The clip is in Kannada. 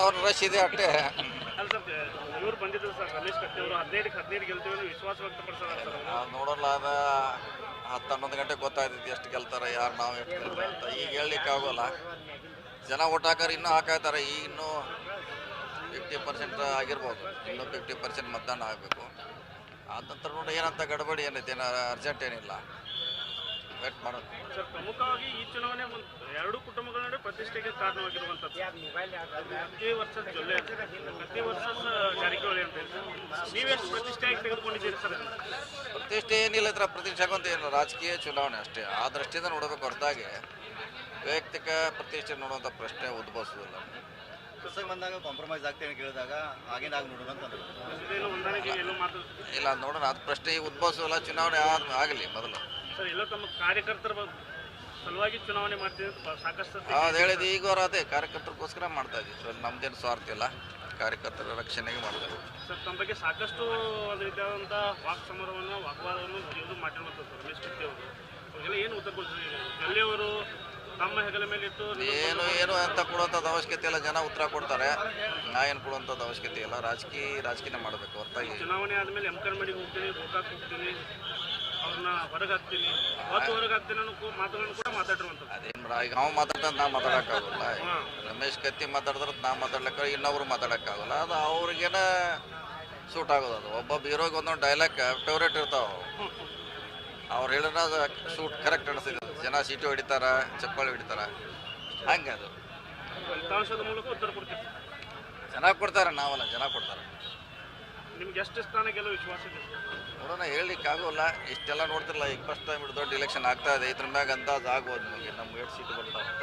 ವಾತಾವರಣ ರಶ್ ಇದೆ ಅಷ್ಟೇ ನೋಡಲ್ಲ ಸರ್ ಇವ್ರು ಬಂದಿದ್ರು ಸರ್ ರಮೇಶ್ ಕತ್ತಿ ಅವರು. ಹದಿನೈದಕ್ಕೆ ಹದಿನೈದು ಗೆಲ್ತೀವಿ ವಿಶ್ವಾಸ ವ್ಯಕ್ತಪಡಿಸ್ತಾರೆ ಸರ್ ಅವರು. ನಾವು ನೋಡೋಲ್ಲ ಅದ ಹತ್ತೊಂದು ಹನ್ನೊಂದು ಗಂಟೆ ಗೊತ್ತಾಗ್ತೈತಿ ಎಷ್ಟು ಗೆಲ್ತಾರೆ ಯಾರು ನಾವು ಎಷ್ಟು ಗೆಲ್ತಾರೆ ಅಂತ. ಈಗ ಹೇಳಲಿಕ್ಕೆ ಆಗೋಲ್ಲ. ಜನ ಓಟ್ ಹಾಕೋರು ಇನ್ನೂ ಹಾಕಾಯ್ತಾರೆ ಈಗ ಇನ್ನೂ ಫಿಫ್ಟಿ ಪರ್ಸೆಂಟ್ ಆಗಿರ್ಬೋದು. ಇನ್ನೂ ಫಿಫ್ಟಿ ಪರ್ಸೆಂಟ್ ಮತದಾನ ಆಗಬೇಕು. ಆದ ನಂತರ ನೋಡಿ ಏನಂತ ಗಡಬಡಿ ಏನೈತೆ ಏನಾರು ಅರ್ಜೆಂಟ್ ಏನಿಲ್ಲ. ವೇಟ್ ಮಾಡೋದು ಸರ್ ಪ್ರಮುಖವಾಗಿ ಈ ಚುನಾವಣೆ ಎರಡು ಕುಟುಂಬಗಳ ನಡುವೆ ಪ್ರತಿಷ್ಠೆಗೆ ಕಾರಣವಾಗಿರುವಂಥದ್ದು. ಪ್ರತಿ ವರ್ಷ ಜೊಲ್ಲೆ ಪ್ರತಿ ವರ್ಷ ಜಾರಕಿಹೊಳಿ ಅಂತ ಹೇಳಿ ನೀವೆಷ್ಟು ಪ್ರತಿಷ್ಠೆಯಾಗಿ ತೆಗೆದುಕೊಂಡಿದ್ದೀರಿ ಸರ್? ಪ್ರತಿಷ್ಠೆ ಏನಿಲ್ಲ ಇದ್ರ ಪ್ರತಿಷ್ಠೆ ಅಂತ ಏನು ರಾಜಕೀಯ ಚುನಾವಣೆ ಅಷ್ಟೇ. ಆ ದೃಷ್ಟಿಯಿಂದ ನೋಡಬೇಕು ಹೊರತಾಗಿ. ವೈಯಕ್ತಿಕ ಪ್ರತಿಷ್ಠೆ ನೋಡುವಂಥ ಪ್ರಶ್ನೆ ಉದ್ಭವಿಸೋದಿಲ್ಲ ಹೊಸಗೆ ಬಂದಾಗ ಕಾಂಪ್ರಮೈಸ್ ಆಗ್ತೇನೆ ಕೇಳಿದಾಗ ಆಗಿಂದ ಆಗಿ ನೋಡೋಣ ಇಲ್ಲ ನೋಡೋಣ. ಅದು ಪ್ರಶ್ನೆ ಉದ್ಭವಿಸುವಲ್ಲ ಉದ್ಭವಿಸೋಲ್ಲ ಚುನಾವಣೆ ಆಗಲಿ ಮೊದಲು. ಸರ್ ಎಲ್ಲೋ ತಮ್ಮ ಕಾರ್ಯಕರ್ತರ ಸಲುವಾಗಿ ಚುನಾವಣೆ ಮಾಡ್ತೀವಿ ಸಾಕಷ್ಟು ಅದು ಹೇಳಿದ ಈಗ ಅವ್ರು ಅದೇ ಕಾರ್ಯಕರ್ತರಿಗೋಸ್ಕರ ಮಾಡ್ತಾ ಇದ್ದೀವಿ. ಸೊ ನಮ್ದೇನು ಸ್ವಾರ್ಥ ಇಲ್ಲ. ಕಾರ್ಯಕರ್ತರ ರಕ್ಷಣೆಗೆ ಮಾಡ್ತಾ ಇದ್ದೀವಿ. ಸರ್ ತಮ್ಮ ಬಗ್ಗೆ ಸಾಕಷ್ಟು ಒಂದು ರೀತಿಯಾದಂಥ ವಾಕ್ ಸಮರವನ್ನು ವಾಗ್ವಾದವನ್ನು ಇದು ಸರ್ ರಮೇಶ್ ಕತ್ತಿ ಅವರು. ಅವ್ರಿಗೆಲ್ಲ ಏನು ಉತ್ತರ ಕೊಡ್ತೀವಿ ಎಲ್ಲಿಯವರು ತಮ್ಮ ಹೆಗಲ ಮೇಲೆ ಇಟ್ಟು ಏನು ಏನು ಅಂತ ಕೊಡುವಂಥದ್ದು ಅವಶ್ಯಕತೆ ಇಲ್ಲ. ಜನ ಉತ್ತರ ಕೊಡ್ತಾರೆ. ನಾ ಏನು ಕೊಡುವಂಥದ್ದು ಅವಶ್ಯಕತೆ ಇಲ್ಲ. ರಾಜಕೀಯ ರಾಜಕೀಯ ಮಾಡಬೇಕು ಹೊರತಾಗಿ ಚುನಾವಣೆ ಆದಮೇಲೆ ಎಂ ಕರ್ಮಡಿಗೆ ಹೋಗ್ತೀನಿ ಗೋಕಾಕ್ ಹೋಗ್ತೀನಿ. ಅವ್ರನ್ನ ಹೊರಗಾಕ್ತೀನಿ. ಹೊರಗಾಕ್ತೀನಿ ಹೊರಗೆ ಹಾಕ್ತೀನಿ ಅನ್ನೋ ಕೂ- ಮಾತುಗಳನ್ನು ಕೂಡ ಮಾತಾಡಿರುವಂಥದ್ದು ಅದೇನು ಈಗ ನಾವು ಮಾತಾಡ್ತಾ ನಾ ಮಾತಾಡೋಕ್ಕಾಗಲ್ಲ. ರಮೇಶ್ ಕತ್ತಿ ಮಾತಾಡಿದ್ರೆ ನಾ ಮಾತಾಡ್ಲಿಕ್ಕೆ ಇನ್ನೊಬ್ರು ಮಾತಾಡೋಕ್ಕಾಗಲ್ಲ. ಅದು ಅವ್ರಿಗೇನ ಸೂಟ್ ಆಗೋದು ಅದು ಒಬ್ಬೊಬ್ಬ ಹೀರೋಗೆ ಒಂದೊಂದು ಡೈಲಾಗ್ ಫೇವ್ರೇಟ್ ಇರ್ತಾವೆ ಅವ್ರು. ಹೇಳಿದ್ರೆ ಅದು ಸೂಟ್ ಕರೆಕ್ಟ್ ಅನಿಸ್ತದೆ ಜನ ಸೀಟು ಹಿಡಿತಾರ ಚಪ್ಪಾಳಿ ಹಿಡಿತಾರ. ಹಂಗೆ ಅದು ಫಲಿತಾಂಶದ ಮೂಲಕ ಉತ್ತರ ಕೊಡ್ತೀವಿ. ಚೆನ್ನಾಗಿ ಕೊಡ್ತಾರೆ ನಾವಲ್ಲ ಜನ ಕೊಡ್ತಾರೆ. ನಿಮ್ಗೆ ಎಷ್ಟು ಸ್ಥಾನ ಗೆಲ್ಲೋ ವಿಶ್ವಾಸ ಇದೆ? ನೋಡೋಣ, ಹೇಳಲಿಕ್ಕೆ ಆಗೋಲ್ಲ. ಇಷ್ಟೆಲ್ಲ ನೋಡ್ತಿರಲ್ಲ ಈಗ ಫಸ್ಟ್ ಟೈಮ್ ದೊಡ್ಡ ಇಲೆಕ್ಷನ್ ಆಗ್ತಾ ಇದೆ. ಇದ್ರ ಮ್ಯಾಗ ಅಂದಾಜು ಆಗ್ಬೋದು ನಮಗೆ, ನಮ್ಗೆ ಎಷ್ಟು ಸೀಟ್ ಬರ್ತಾ ಅಂತ.